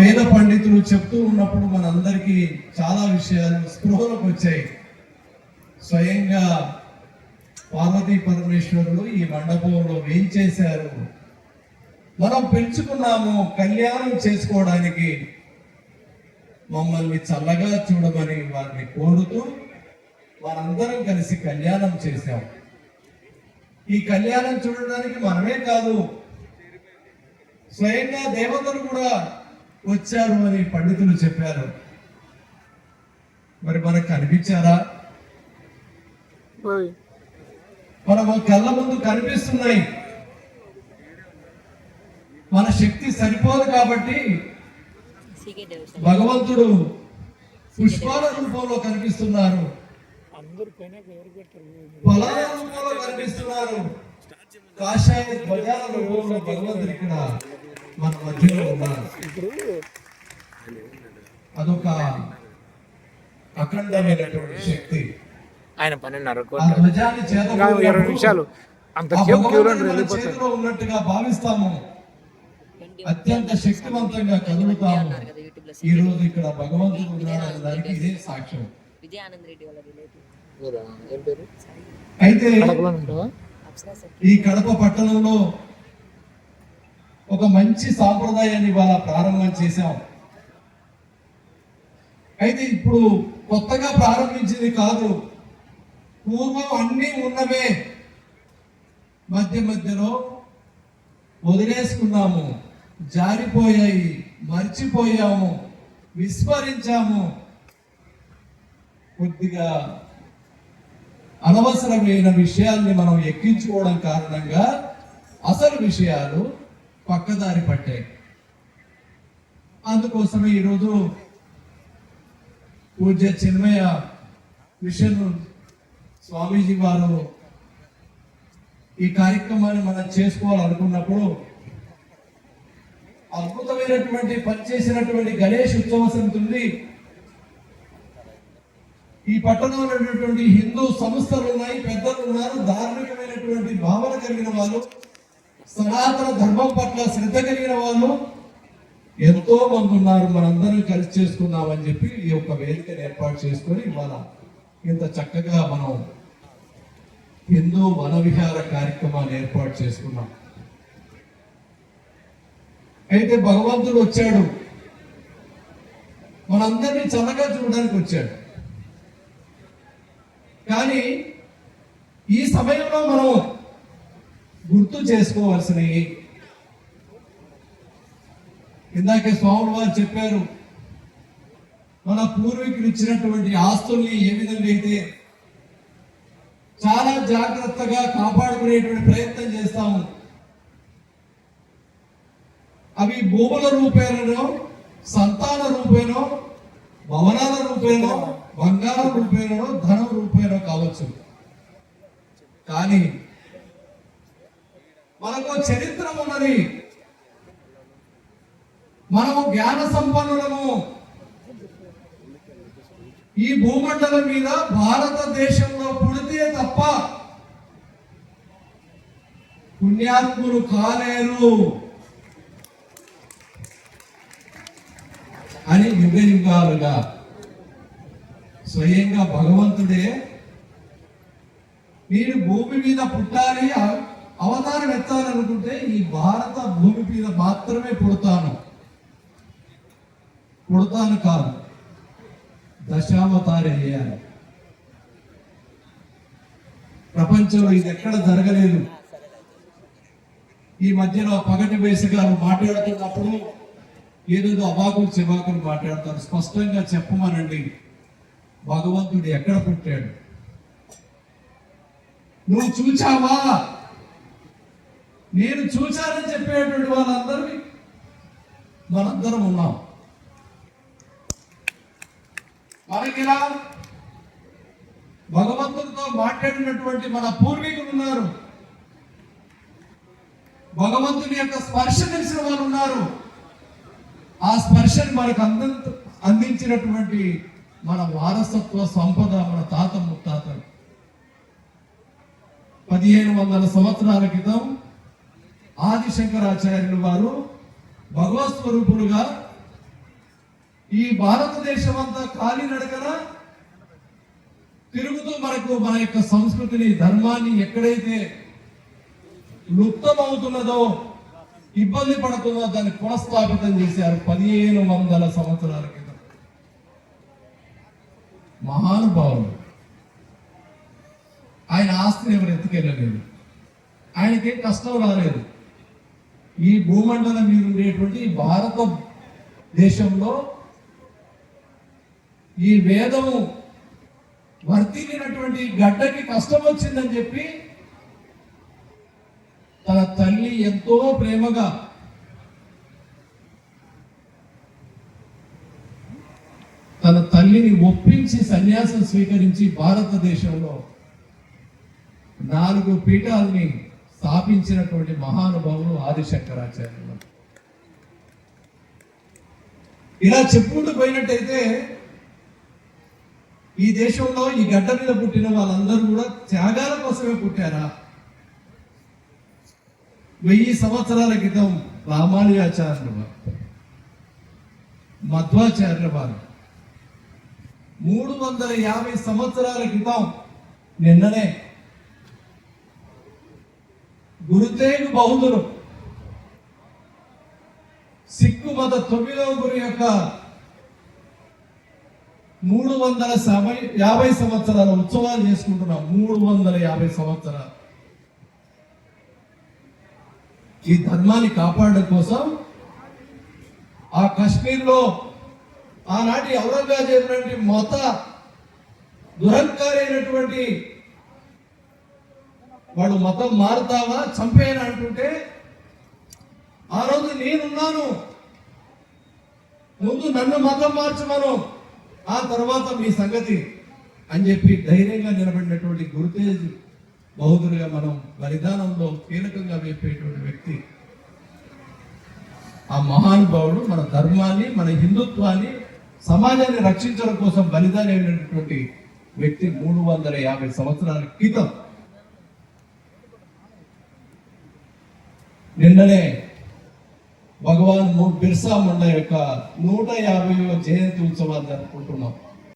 వేద పండితులు చెప్తూ ఉన్నప్పుడు మనందరికీ చాలా విషయాలు స్పృహలోకి వచ్చాయి. స్వయంగా పార్వతీ పరమేశ్వరులు ఈ మండపంలో ఏం చేశారు? మనం పెంచుకున్నాము కళ్యాణం చేసుకోవడానికి. మమ్మల్ని చల్లగా చూడమని వారిని కోరుతూ మనందరం కలిసి కళ్యాణం చేశాం. ఈ కళ్యాణం చూడడానికి మనమే కాదు స్వయంగా దేవతలు కూడా వచ్చారు అని పండితులు చెప్పారు. మరి మనకు కనిపించారా? ఓయ్. మన కళ్ళ ముందు కనిపిస్తున్నాయి. మన శక్తి సరిపోదు కాబట్టి భగవంతుడు పుష్పాల రూపంలో కనిపిస్తున్నారు. ఫలాల రూపంలో కనిపిస్తున్నారు. కాషాయ ధ్వజాల రూపంలో భగవంతుడు ఇక్కడ మన మధ్యలో ఉన్నారు. అదొక అఖండమైనటువంటి శక్తి. ఆయన పన్నెండున్నర ఇరవై నిమిషాలు. అంత చేతిలో ఉన్నట్టుగా భావిస్తాము. అత్యంత శక్తివంతంగా కదులుతాము. ఈ రోజు ఇక్కడ భగవంతుడు ఉన్నాడు అనే దానికి ఇదే సాక్ష్యం. విజయానంద్ రెడ్డి వాళ్ళ రిలేటివ్ మీరా? ఏం పేరు? అయితే ఈ కడప పట్టణంలో ఒక మంచి సాంప్రదాయాన్ని ఇవాళ ప్రారంభం చేశాం. అయితే ఇప్పుడు కొత్తగా ప్రారంభించింది కాదు. పూర్వం అన్నీ ఉన్నవే. మధ్య మధ్యలో వదిలేసుకున్నాము. జారిపోయాయి మర్చిపోయాము విస్మరించాము. కొద్దిగా అనవసరమైన విషయాల్ని మనం ఎక్కించుకోవడం కారణంగా అసలు విషయాలు పక్కదారి పట్టాయి అందుకోసమే ఈరోజు పూజ్య చిన్మయ మిషన్ స్వామీజీ వారు ఈ కార్యక్రమాన్ని మనం చేసుకోవాలనుకున్నప్పుడు అద్భుతమైనటువంటి పనిచేసినటువంటి గణేష్ ఉత్సవ సమితి ఉంది ఈ పట్టణంలో ఉన్నటువంటి హిందూ సంస్థలు ఉన్నాయి పెద్దలు ఉన్నారు ధార్మికమైనటువంటి భావన కలిగిన వాళ్ళు. సనాతన ధర్మం పట్ల శ్రద్ధ కలిగిన వాళ్ళు ఎంతో మంది ఉన్నారు. మనందరం కలిసి చేసుకుందామని చెప్పి ఈ యొక్క వేదికను ఏర్పాటు చేసుకొని ఇవాళ ఇంత చక్కగా మనం హిందూ వనవిహార కార్యక్రమాన్ని ఏర్పాటు చేసుకున్నాం. అయితే భగవంతుడు వచ్చాడు. మనందరినీ చల్లగా చూడడానికి వచ్చాడు. కానీ ఈ సమయంలో మనం గుర్తు చేసుకోవాల్సినవి. ఇందాకే స్వాములు వారు చెప్పారు మన పూర్వీకులు ఇచ్చినటువంటి ఆస్తుల్ని ఏ విధంగా అయితే చాలా జాగ్రత్తగా కాపాడుకునేటువంటి ప్రయత్నం చేస్తాము. అవి భూముల రూపేణనో సంతాన రూపేణో భవనాల రూపేణో బంగారం రూపేణో ధనం రూపేణో కావచ్చు. కానీ మనకు చరిత్ర ఉన్నది మనము జ్ఞాన సంపన్నులము. ఈ భూమండలం మీద భారతదేశంలో పుడితే తప్ప పుణ్యాత్ములు కాలేరు. అని యుగ స్వయంగా భగవంతుడే మీరు భూమి మీద పుట్టాలి అవతారం ఎత్తాలనుకుంటే ఈ భారత భూమి మీద మాత్రమే పుడతాను. పుడతాను కాదు దశావతారం చేయాలి ప్రపంచంలో ఇది ఎక్కడ జరగలేదు. ఈ మధ్యలో పగటి వేసగారు మాట్లాడుతున్నప్పుడు ఏదేదో అబాకులు చెబాకులు మాట్లాడతారు. స్పష్టంగా చెప్పమనండి భగవంతుడు ఎక్కడ పుట్టాడు? నువ్వు చూచావా? నేను చూశానని చెప్పేటువంటి వాళ్ళందరినీ మనందరం ఉన్నాం. మనకిలా భగవంతుడితో మాట్లాడినటువంటి మన పూర్వీకులు ఉన్నారు. భగవంతుని యొక్క స్పర్శ తెలిసిన వాళ్ళు ఉన్నారు. ఆ స్పర్శని మనకు అంద అందించినటువంటి మన వారసత్వ సంపద మన తాత ముత్తాతలు. పదిహేను వందల సంవత్సరాల క్రితం ఆది శంకరాచార్యులు వారు భగవత్ స్వరూపులుగా ఈ భారతదేశం అంతా కాలినడకన తిరుగుతూ మనకు మన యొక్క సంస్కృతిని ధర్మాన్ని ఎక్కడైతే లుప్తమవుతున్నదో ఇబ్బంది పడుతుందో దాన్ని పునఃస్థాపితం చేశారు పదిహేను వందల సంవత్సరాల క్రితం. మహానుభావులు ఆయన ఆస్తిని ఎవరు ఎత్తుకెళ్ళలేదు. ఆయనకేం కష్టం రాలేదు. ఈ భూమండలం మీద ఉండేటువంటి భారత దేశంలో ఈ వేదము వర్తిల్లినటువంటి గడ్డకి కష్టం వచ్చిందని చెప్పి తన తల్లి ఎంతో ప్రేమగా తన తల్లిని ఒప్పించి సన్యాసం స్వీకరించి భారతదేశంలో నాలుగు పీఠాలని స్థాపించినటువంటి మహానుభావులు ఆదిశంకరాచార్యులు. ఇలా చెప్పుకుంటూ పోయినట్టయితే ఈ దేశంలో ఈ గడ్డ మీద పుట్టిన వాళ్ళందరూ కూడా త్యాగాల కోసమే పుట్టారా? వెయ్యి సంవత్సరాల క్రితం రామానుజాచార్యులు వారు మధ్వాచార్యుల వారు. మూడు వందల యాభై సంవత్సరాల క్రితం నిన్ననే గురుతేగు బౌద్ధులు సిక్కు మత తొమ్మిదవ గురు యొక్క మూడు వందల సమయ యాభై సంవత్సరాల ఉత్సవాలు చేసుకుంటున్నాం. మూడు వందల యాభై సంవత్సరాలు. ఈ ధర్మాన్ని కాపాడడం కోసం ఆ కశ్మీర్లో ఆనాటి ఔరంగజేబు మత దురహంకారి వాళ్ళు వాడు మతం మారుతావా? చంపేయను అంటుంటే ఆ రోజు నేనున్నాను. ముందు నన్ను మతం మార్చమను. ఆ తర్వాత మీ సంగతి అని చెప్పి ధైర్యంగా నిలబడినటువంటి గురుతేజ్ బహుదురుగా మనం బలిదానంలో కీలకంగా వేపేటువంటి వ్యక్తి. ఆ మహానుభావుడు మన ధర్మాన్ని మన హిందుత్వాన్ని సమాజాన్ని రక్షించడం కోసం బలిదానం అయినటువంటి వ్యక్తి మూడు వందల యాభై సంవత్సరాల క్రితం. నిన్ననే భగవాన్ బిర్సా ముండ యొక్క నూట యాభైవ జయంతి ఉత్సవాలు జరుపుకుంటున్నాం.